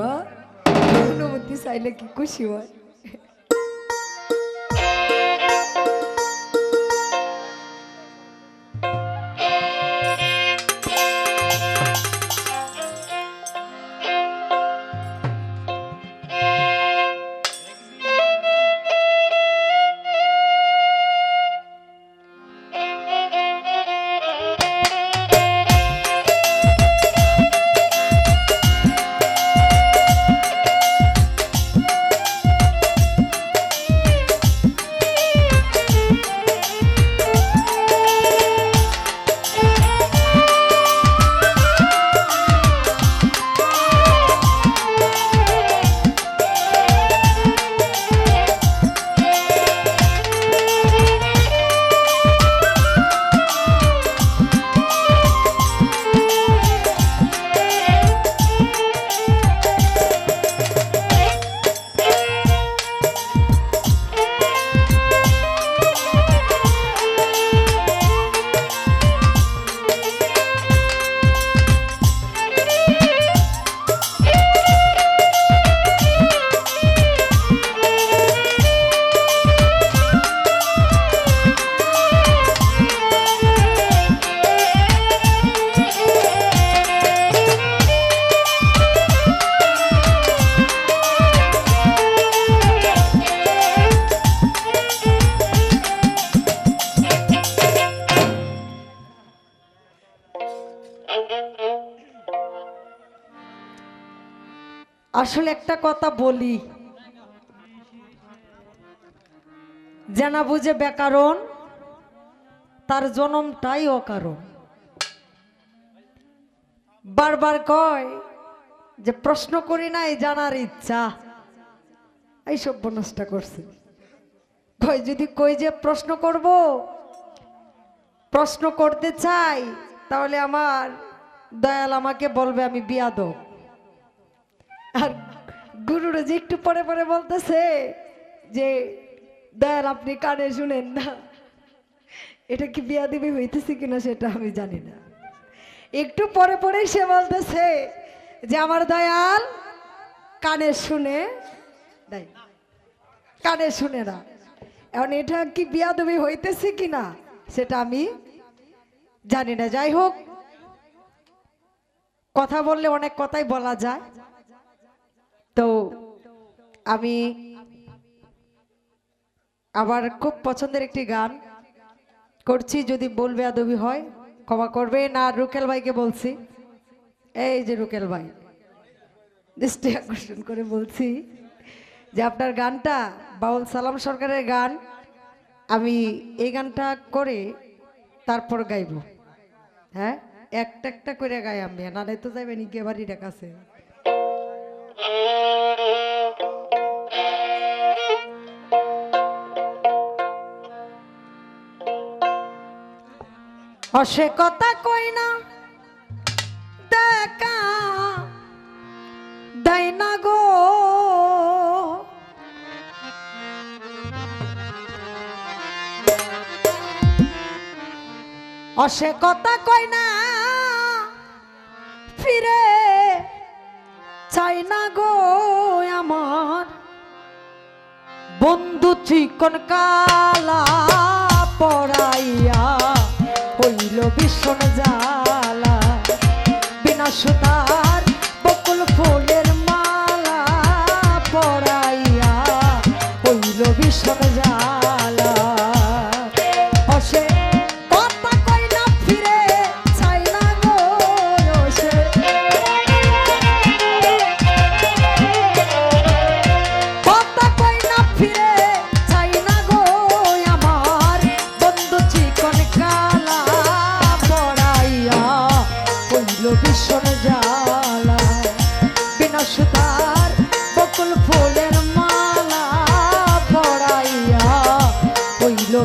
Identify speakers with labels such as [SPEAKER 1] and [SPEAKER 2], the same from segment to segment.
[SPEAKER 1] बा मुद्दे सायला की खुशी हुआ। আসলে একটা কথা বলি। জানা বুঝে ব্যাকরণ, তার জনমটাই অকারণ। বারবার কয় যে প্রশ্ন করি নাই, জানার ইচ্ছা। এই সব বনসটা করছে। কয়, যদি কই যে প্রশ্ন করব, প্রশ্ন করতে চাই, তাহলে আমার দয়াল আমাকে বলবে আমি বিয়াদব। আর গুরুরা যে একটু পরে পরে বলতেছে যে, দয়াল, আপনি কানে শুনেন না। এটা কি বিয়া দিবি হইতেছে কিনা সেটা আমি জানি না। একটু পরে পরেই সে বলতেছে যে, আমার দয়াল, কানে শুনে। কানে শুনে না। এখন এটা কি বিয়া দেবী হইতেছে কিনা সেটা আমি জানি না। যাই হোক, কথা বললে অনেক কথাই বলা যায়। তো আমি আবার খুব পছন্দের একটি গান করছি, যদি বলবে আদবি হয়, ক্ষমা করবে। না, রুকেল ভাইকে বলছি। এই যে রুকেল ভাই, দৃষ্টি আকর্ষণ করে বলছি যে আপনার গানটা, বাউল সালাম সরকারের গান, আমি এই গানটা করে তারপর গাইব। হ্যাঁ? একটা একটা করে গাই আমি নালে তো যাবেন কে বাড়িটা কাছে। অসে কথা কই না? দেখা দেয় না গো। অসে কথা কই না? ফিরে চাই না গো আমার। বন্ধু চিকন কালা পড়াইয়া হইল ভীষণ জ্বালা। বিনা সুতার বকুল ফুলের মালা পড়াইয়া হইল ভীষণ জ্বালা।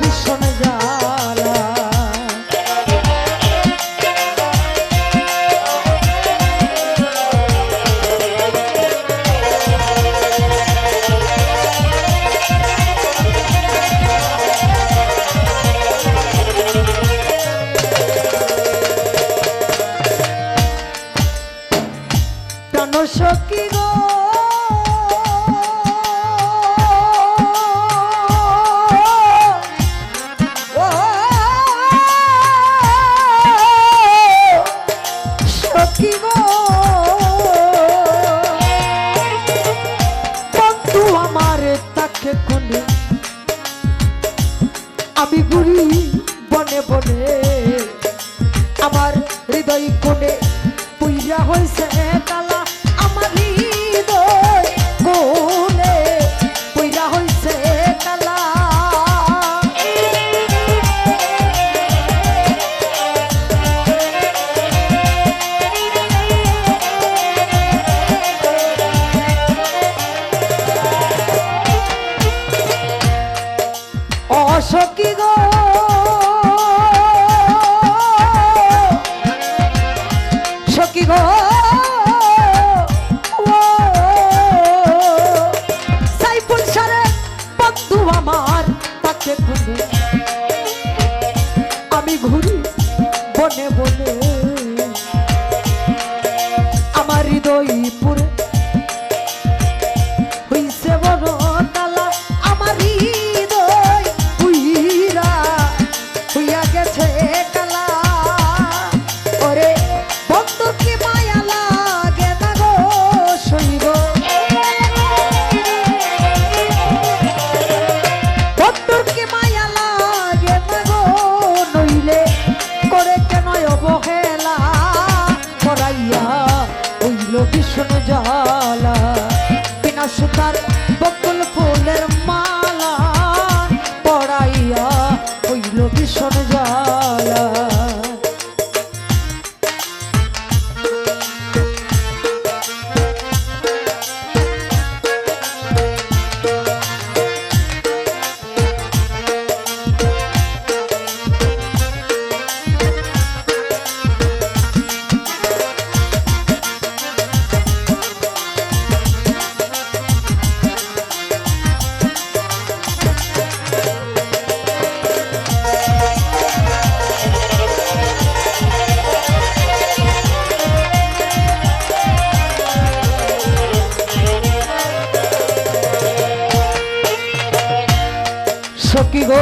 [SPEAKER 1] Michelle. আমার তাকে খুঁজে আমি ঘুরি বনে বনে। সখী গো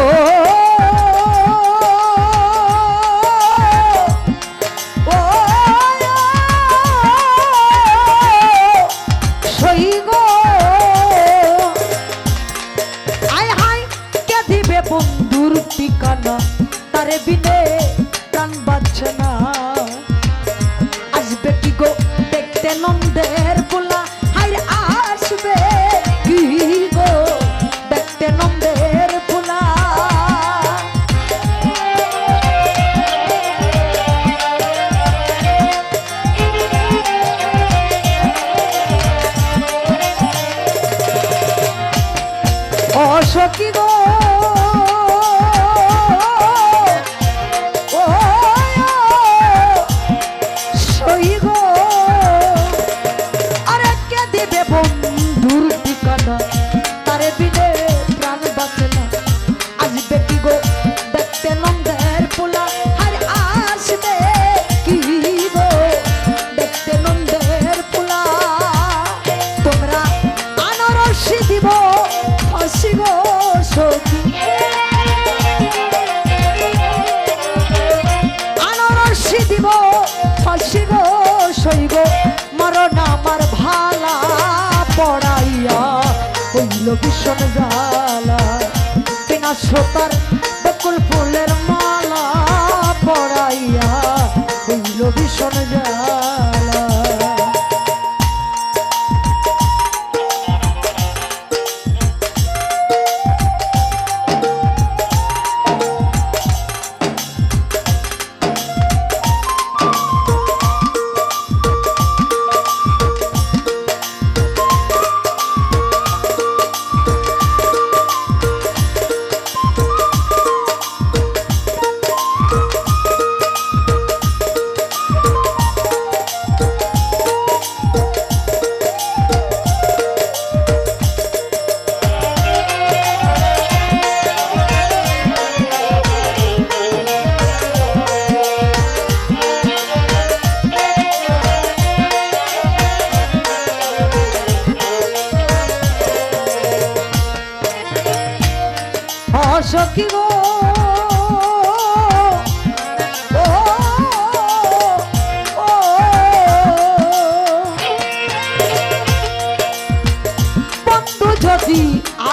[SPEAKER 1] বন্ধুর ঠিকানা তারে বিনে প্রাণ বাচ্ছে না আসবে কি গো দেখতে নন্দে Oh ভীষণ জ্বালা। বিনা সোতার বকুল ফুলের মালা পড়াইয়া হইল ভীষণ জ্বালা।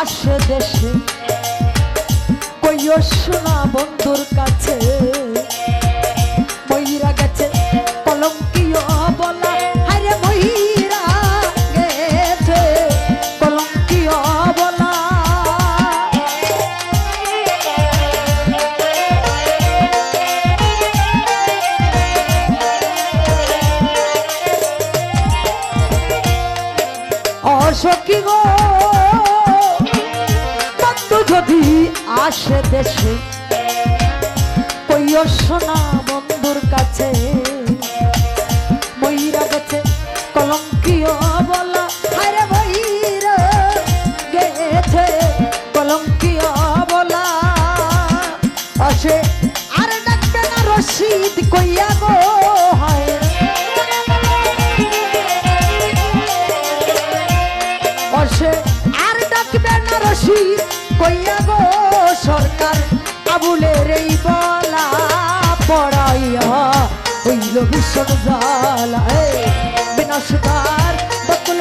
[SPEAKER 1] আসে দেশে। কইও শোনা বন্ধুর কাছে। ময়ূরা গেছে কলঙ্কিও বলা। হারে ময়ূরা গেছে কলঙ্কিও বলা। গো। যদি আসে দেশে, কইও সোনা বন্ধুর কাছে ময়ূরা গেছে কলঙ্কিও বলা। আরে ময়ূরা গেছে কলঙ্কিও বলা। আসে আর ডাকবে না রশিদ কইয়া গো। কইয়া গো সরকার আবুলের এই বলা পড়াইয়া হইল ভীষণ বিনাশকার বকুল